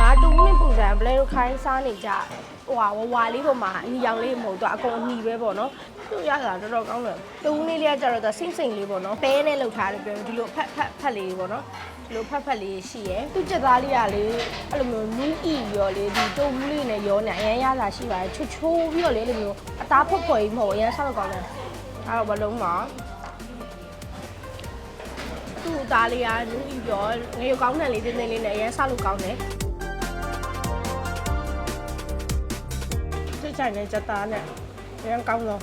မှာတူဦးနဲ့ပုံစံဘလဲတို့ခိုင်းစားနေကြဟိုဟာဝဝလေးပေါ်မှာအညီရောင်လေးမဟုတ်တော့အကုန်အညီပဲပေါ့နော်သူရတာတော်တော်ကောင်းတယ်တူဦးလေးလေးကကြတော့စိမ့်စိမ့်လေးပေါ့နော်ပဲနဲ့လှုပ်ထားတယ်ပြောဒီလိုဖက်ဖက်ဖက်လေးပေါ့နော်ဒီလိုဖက်ဖက်လေးရှိရယ်သူချက်သားလေးကလေအဲ့လိုမျိုးနူးဤရောလေဒီတူဦးလေးနဲ့ရောနေအရင်ရတာရှိပါတယ်ချွတ်ချိုးပြီးတော့လေအဲ့လိုမျိုးအသားဖွက်ဖွယ်ကြီးမဟုတ်အရင်ဆောက်ကောင်းတယ်အဲ့တော့ဘလုံးမှာသူ့အသားလေးကနူးပြီးတော့ငရုတ်ကောင်းတဲ့လေးတင်းတင်းလေးနဲ့အရင်ဆောက်လို့ကောင်းတယ် ချိုင်နဲ့ချက်သားနဲ့အရင်ကောင်းတော့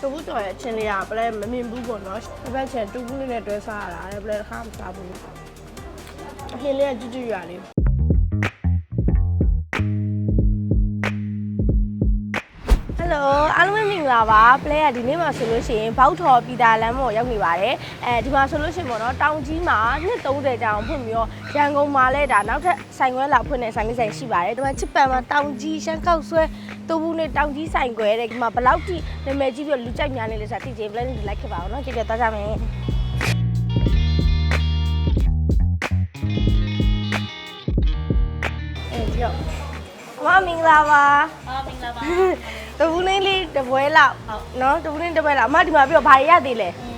တူဘူးတော်ရဲ့အချင်းလေးကဘလဲမမြင်ဘူးပေါ့နော်ဒီဘက်ချင်တူဘူးလေးနဲ့တွဲစားရတာလေဘလဲတစ်ခါမစားဘူးအဟင်းလေးကကျွတ်ကျွတ်ရွာလေး လုံးပဲမင်္ဂလာပါ play ကဒီနေ့မှာဆိုလို့ရှိရင်ဘောက်ထော်ပီတာလမ်းပေါ်ရောက်နေပါတယ်အဲဒီမှာဆိုလို့ရှိရင်ပေါ့နော်တောင်ကြီးမှာနှစ်30ကျောင်းဖွင့်ပြီးတော့ရန်ကုန်မှာလည်းဒါနောက်ထပ်ဆိုင်ခွဲလာဖွင့်တဲ့ဆိုင်လေးဆိုင်ရှိပါတယ်ဒီမှာချစ်ပန်မှာတောင်ကြီးရှမ်းကောက်ဆွဲတူဘူးနဲ့တောင်ကြီးဆိုင်ခွဲတဲ့ဒီမှာဘယ်လောက်ထိနာမည်ကြီးပြီးတော့လူကြိုက်များနေလဲဆိုတာသိချင် play လေးလိုက်ခဲ့ပါအောင်နော်ကြည့်ကြသွားကြမယ်အဲဒီတော့အမမင်္ဂလာပါအာမင်္ဂလာပါ တပူးလေးလေးတပွဲလောက်ဟုတ်နော်တပူးလေးတပွဲလောက်အမဒီမှာပြီးတော့ဘာရရသေးလဲอื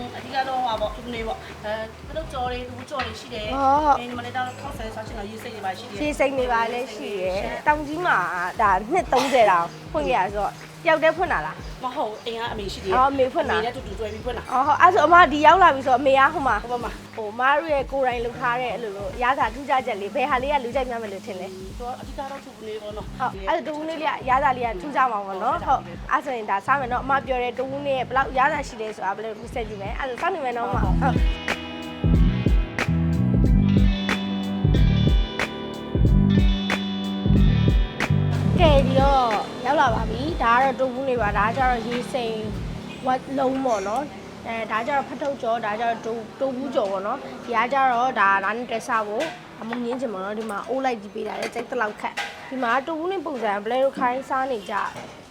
มအဓိကတော့ဟာပေါ့ဒီနေ့ပေါ့အဲသူတို့ကြော်တွေသူတို့ကြော်တွေရှိတယ်ဟုတ်ဒီမှာလည်းတော့ခောက်ဆဲဆောက်ချင်တော့ရေးစိတ်တွေပါရှိတယ်ရှေးစိတ်နေပါလဲရှိရယ်တောင်ကြီးမှာဒါနှစ်30တောင်ဖွင့်ခဲ့ရဆိုတော့ တယောက်တည်းဖွင့်တာလား မဟုတ်အိမ်ကအမေရှိတယ်အော်အမေဖွင့်တာ အမေနဲ့တူတူတွဲပြီးဖွင့်တာအော်ဟုတ်အဲ့ဆိုအမဒီရောက်လာပြီဆိုတော့အမေကဟိုမှာဟိုဘက်မှာဟိုမားတို့ရဲ့ကိုယ်တိုင်လုပ်ထားတဲ့အဲ့လိုလိုရတာထူးခြားချက်လေးဘယ်ဟာလေးကလူကြိုက်များမယ်လို့ထင်လဲသူကအဓိကတော့သူနေပေါ့နော်ဟုတ်အဲ့ဒါတဝူးလေးလေးကရတာလေးကထူးခြားမှာပေါ့နော်ဟုတ်အဲ့ဆိုရင်ဒါစားမယ်နော်အမပြောတဲ့တဝူးလေးရဲ့ဘယ်လောက်ရတာရှိလဲဆိုတာဘယ်လိုမစက်ကြည့်မယ်အဲ့ဒါစောင့်နေမယ်နော်အမဟုတ် ပါပြီဒါကတော့တူဘူးနေပါဒါကကျတော့ရေစိမ်ဝတ်လုံးပေါ့နော်အဲဒါကျတော့ဖတ်ထုတ်ကြောဒါကျတော့တူတူဘူးကြောပေါ့နော်ဒီကကျတော့ဒါဒါနဲ့တက်စားဖို့အမငင်းချင်ပါတော့ဒီမှာအိုးလိုက်ကြည့်ပေးတာလေစိတ်တလောက်ခက်ဒီမှာတူဘူးနဲ့ပုံစံဘလဲတို့ခိုင်းစားနေကြ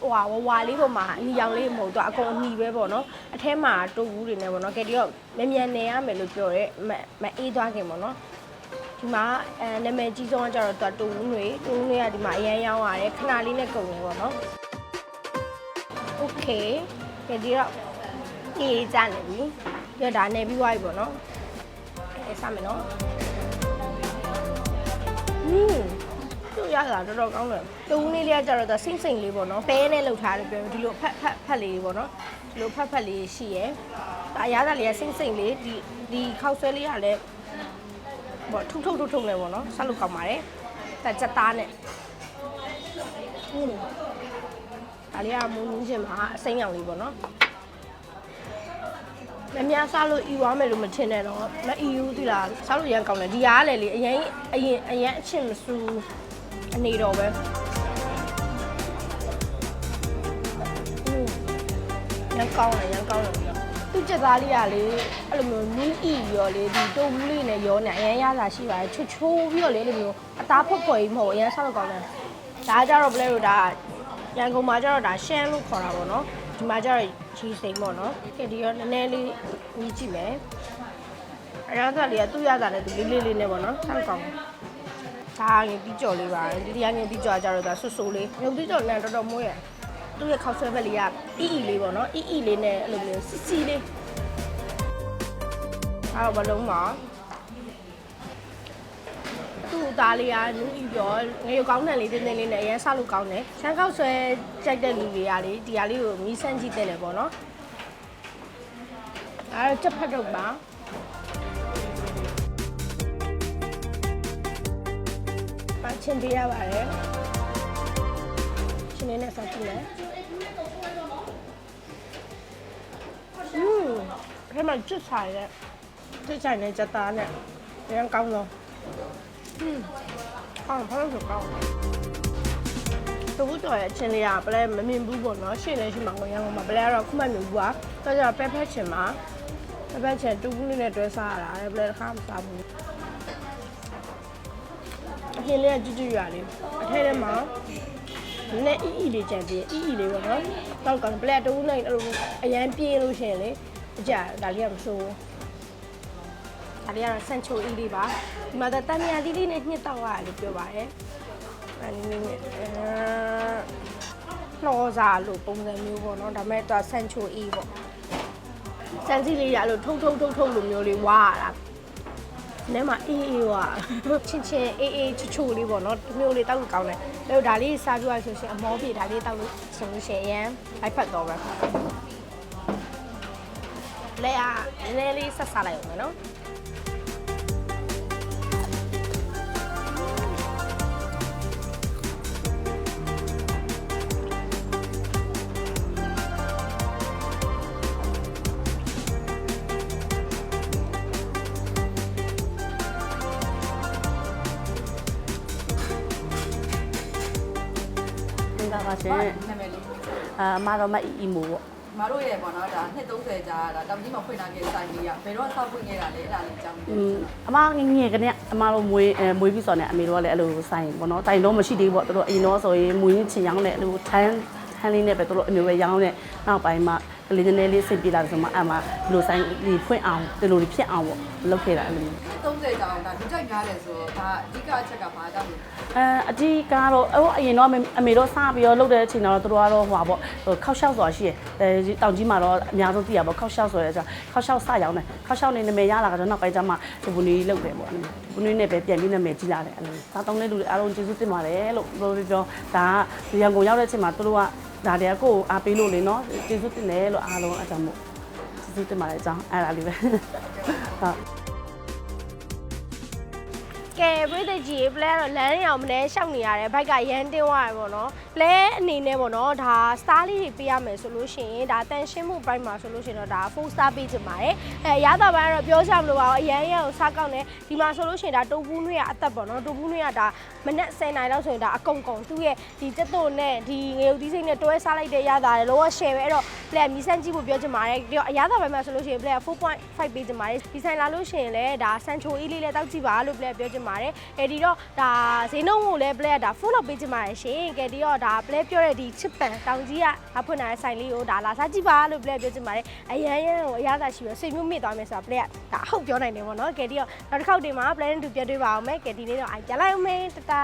ဟိုဟာဝဝလေးပေါ်မှာအညီရောင်လေးမဟုတ်တော့အကုန်အညီပဲပေါ့နော်အထဲမှာတူဘူးတွေနဲ့ပေါ့နော်ကဲဒီတော့မြန်မြန်နေရမယ်လို့ပြောရဲမမအေးသွားခင်ပေါ့နော် ဒီမှာအဲနာမည်ကြီးဆုံးကကျတော့တူဦးတွေတူဦးတွေကဒီမှာအရန်ရောင်းရတယ်ခဏလေးနဲ့ကုန်တယ်ပေါ့နော်โอเคကြဒီတော့အေးကြနေပြီပြတော့ဒါနေပြီးသွားပြီပေါ့နော်အဲစမယ်နော်ဟင်းသူရတာတော်တော်ကောင်းတယ်တူဦးလေးလေးကကျတော့ဒါစိမ့်စိမ့်လေးပေါ့နော်ပဲနဲ့လှုပ်ထားတယ်ပြောဒီလိုဖက်ဖက်ဖက်လေးပေါ့နော်ဒီလိုဖက်ဖက်လေးရှိရယ်ဒါအရသာလေးကစိမ့်စိမ့်လေးဒီဒီခောက်ဆွဲလေးကလည်း ပေါ့ထုံထုံထုံထုံလဲပေါ့နော်ဆက်လို့ကောင်းပါတယ်တက်ချက်သားနဲ့ဟင်းဒါလေးကမုံငင်းချင်မှာအစိမ်းရောင်လေးပေါ့နော်မများစားလို့ဤွားမယ်လို့မထင်နဲ့တော့မအီယူသီလားစားလို့ရမ်းကောင်းတယ်ဒီရားလေလေအရင်အရင်အရင်အချင်မစူအနေတော့ပဲဟင်းရမ်းကောင်းတယ်ရမ်းကောင်းတယ် သူ့ချက်သားလေးကလေအဲ့လိုမျိုးနူးဤရောလေဒီတုံးလေးနဲ့ရောနေအရင်ရတာရှိပါတယ်ချွတ်ချိုးပြီးတော့လေအဲ့လိုမျိုးအသားဖွက်ဖွယ်ကြီးမဟုတ်အရင်ဆောက်လို့ကောင်းတယ်ဒါကြတော့ဘလဲလို့ဒါရန်ကုန်မှာကျတော့ဒါရှမ်းလို့ခေါ်တာပေါ့နော်ဒီမှာကျတော့ချီစိမ်ပေါ့နော်ကဲဒီရောနည်းနည်းလေးညီးကြည့်မယ်အရမ်းကလေးကသူ့ရတာလည်းဒီလေးလေးလေးနဲ့ပေါ့နော်ဆောက်ကောင်းတယ်ဒါငယ်ပြီးကြော်လေးပါဒီဒီကငယ်ပြီးကြော်ကြတော့ဒါဆွဆူလေးငယ်ပြီးကြော်လည်းတော်တော်မွေးရ သူ့ရဲ့ခောက်ဆွဲဘက်လေးကအီအီလေးပေါ့နော်အီအီလေးနဲ့အဲ့လိုမျိုးစီစီလေးအဲ့တော့ဘလုံးမှာသူ့အသားလေးကနူးပြီးတော့ငရုတ်ကောင်းတဲ့လေးတင်းတင်းလေးနဲ့အရင်ဆောက်လို့ကောင်းတယ်ရှမ်းခောက်ဆွဲကြိုက်တဲ့လူတွေကလေဒီဟာလေးကိုမီးဆန်းကြည့်တဲ့လေပေါ့နော်အဲ့တော့ချက်ဖတ်တော့ပါပါချင်းပေးရပါတယ်ချင်းလေးနဲ့ဆောက်ကြည့်မယ် အဲ့မှာချစ်ဆိုင်တဲ့ချစ်ဆိုင်တဲ့ချက်သားနဲ့အရင်ကောင်းတော့อืมအော်ဘာလို့ဆိုကောင်းတူဘူးတော်ရဲ့အချင်းလေးကပလဲမမြင်ဘူးပေါ့နော်ရှေ့လည်းရှိမှာကိုရန်ကုန်မှာပလဲကတော့ခုမှမြင်ဘူးကွာတော့ကြတော့ပဲဖက်ချင်မှာပဲဖက်ချင်တူဘူးလေးနဲ့တွဲစားရတာလေပလဲတစ်ခါမစားဘူးအဟင်းလေးကကြွကြွရွာလေးအထဲထဲမှာနည်းနည်းအီအီလေးကြံပြီးအီအီလေးပေါ့နော်တော့ကောင်ပလဲတူဘူးနဲ့အဲ့လိုအရန်ပြေးလို့ရှိရင်လေ အကြဒါလေးကမဆိုးဘူးဒါလေးကတော့ဆန်ချိုအီလေးပါဒီမှာတော့တန်မြာသီးလေးနဲ့ညှစ်တောက်ရတယ်လို့ပြောပါတယ်အဲဒီနည်းနဲ့အဲလောစားလို့ပုံစံမျိုးပေါ့နော်ဒါပေမဲ့တော့ဆန်ချိုအီပေါ့စန်စီလေးရလို့ထုံထုံထုံထုံလိုမျိုးလေးဝါရတာနဲမှာအေးအေးဝါချင်းချင်းအေးအေးချူချူလေးပေါ့နော်ဒီမျိုးလေးတောက်လို့ကောင်းတယ်လို့ဒါလေးစားပြရဆိုရှင်အမောပြေဒါလေးတောက်လို့ဆိုလို့ရှိရင်လိုက်ဖတ်တော့ပဲ လဲအားနည်းနည်းလေးဆက်စားလိုက်အောင်မယ်နော်သင်္ကာပါရှင်နာမည်လေးအာအမတော်မအီအီမိုပေါ့ မတို့ရဲ့ပေါ့နော်ဒါနှစ်30ကြာတာတောင်ကြီးမှာဖွင့်လာခဲ့စိုင်းလေးရဘယ်တော့ဆောက်ဖွင့်ခဲ့တာလဲအဲ့ဒါလေးအကြောင်းอืมအမငယ်ငယ်ကနေအမတို့မွေးအဲမွေးပြီးစော်နေအမေတို့ကလည်းအဲ့လိုဆိုင်ပေါ့နော်တိုင်တော့မရှိသေးဘူးပေါ့သူတို့အရင်တော့ဆိုရင်မွေးချင်ရောင်းတယ်အဲ့လိုထန်းထန်းလေးနဲ့ပဲသူတို့အမျိုးပဲရောင်းတယ်နောက်ပိုင်းမှာ ကလေးနည်းနည်းလေးဆင်ပြေလာတယ်ဆိုမှအမဒီလိုဆိုင်ဒီဖွင့်အောင်ဒီလိုဖြစ်အောင်ပေါ့လုပ်ခဲ့တာအဲ့လိုမျိုး30ကြာအောင်ဒါလူကြိုက်များတယ်ဆိုတော့ဒါအဓိကအချက်ကဘာကြောင့်လဲအဲအကြီးကတော့ဟိုအရင်တော့အမေတို့စပြီးတော့လုပ်တဲ့အချိန်တော့တို့ကတော့ဟိုပါပေါ့ဟိုခောက်လျှောက်ဆိုတာရှိရယ်အဲတောင်ကြီးမှာတော့အများဆုံးသိရပေါ့ခောက်လျှောက်ဆိုရဲဆိုခောက်လျှောက်စရောင်းတယ်ခောက်လျှောက်နေနာမည်ရလာတော့နောက်ပိုင်းကျမှဒီဘူးလေးလုပ်တယ်ပေါ့ဘူးလေးနဲ့ပဲပြန်ပြီးနာမည်ကြီးလာတယ်အဲ့လိုစားသုံးတဲ့လူတွေအားလုံးကျေးဇူးတင်ပါတယ်လို့ပြောပြောဒါကရန်ကုန်ရောက်တဲ့အချိန်မှာတို့က ဒါတွေကကိုယ်အားပေးလို့လေနော်ကျေးဇူးတင်တယ်လို့အားလုံးအကြောင်းမို့ကျေးဇူးတင်ပါတယ်အကြောင်းအဲ့ဒါလေးပဲဟုတ် ကဲပြည်သူကြီးပလဲတော့လမ်းရောင်မနေရှောက်နေရတယ်ဘိုက်ကရန်တင်းသွားရပေါ့နော်ပလဲအနေနဲ့ပေါ့နော်ဒါ star လေးတွေပေးရမယ်ဆိုလို့ရှိရင်ဒါတန်ရှင်းမှု price မှာဆိုလို့ရှိရင်တော့ဒါ full star ပေးချင်ပါတယ်အဲရတာပိုင်းကတော့ပြောချမလို့ပါဘူးအရန်ရန်ကိုစားကောက်နေဒီမှာဆိုလို့ရှိရင်ဒါတိုဘူးနွေးရအသက်ပေါ့နော်တိုဘူးနွေးရဒါမနက်10နိုင်လောက်ဆိုရင်ဒါအကုန်ကုန်သူ့ရဲ့ဒီတက်တုံနဲ့ဒီငရုတ်သီးစိမ့်နဲ့တွဲစားလိုက်တဲ့ရတာလေလောက share ပဲအဲ့တော့ပလဲမြည်ဆန်းကြည့်ဖို့ပြောချင်ပါတယ်ပြီးတော့အရသာပိုင်းမှာဆိုလို့ရှိရင်ပလဲ4.5ပေးချင်ပါတယ်ဒီဆိုင်လာလို့ရှိရင်လည်းဒါဆန်ချိုအေးလေးလည်းတောက်ကြည့်ပါလို့ပလဲပြောချင်ပါတယ်အဲဒီတော့ဒါဈေးနှုန်းကိုလည်းပလဲကဒါ full လောက်ပေးချင်ပါတယ်ရှင်ကဲဒီတော့ဒါပလဲပြောတဲ့ဒီချစ်ပန်တောင်ကြီးကဖွင့်လာတဲ့ဆိုင်လေးကိုဒါလာစားကြည့်ပါလို့ပလဲပြောချင်ပါတယ်အရန်ရန်ကိုအရသာရှိပြီးစိတ်မျိုးမြင့်သွားမယ်ဆိုတာပလဲကဒါအဟုတ်ပြောနိုင်တယ်ပေါ့နော်ကဲဒီတော့နောက်တစ်ခေါက်ဒီမှာပလဲနဲ့တူပြတွေ့ပါအောင်မယ်ကဲဒီနေ့တော့အိုင်ကြလိုက်အောင်မယ်တတာ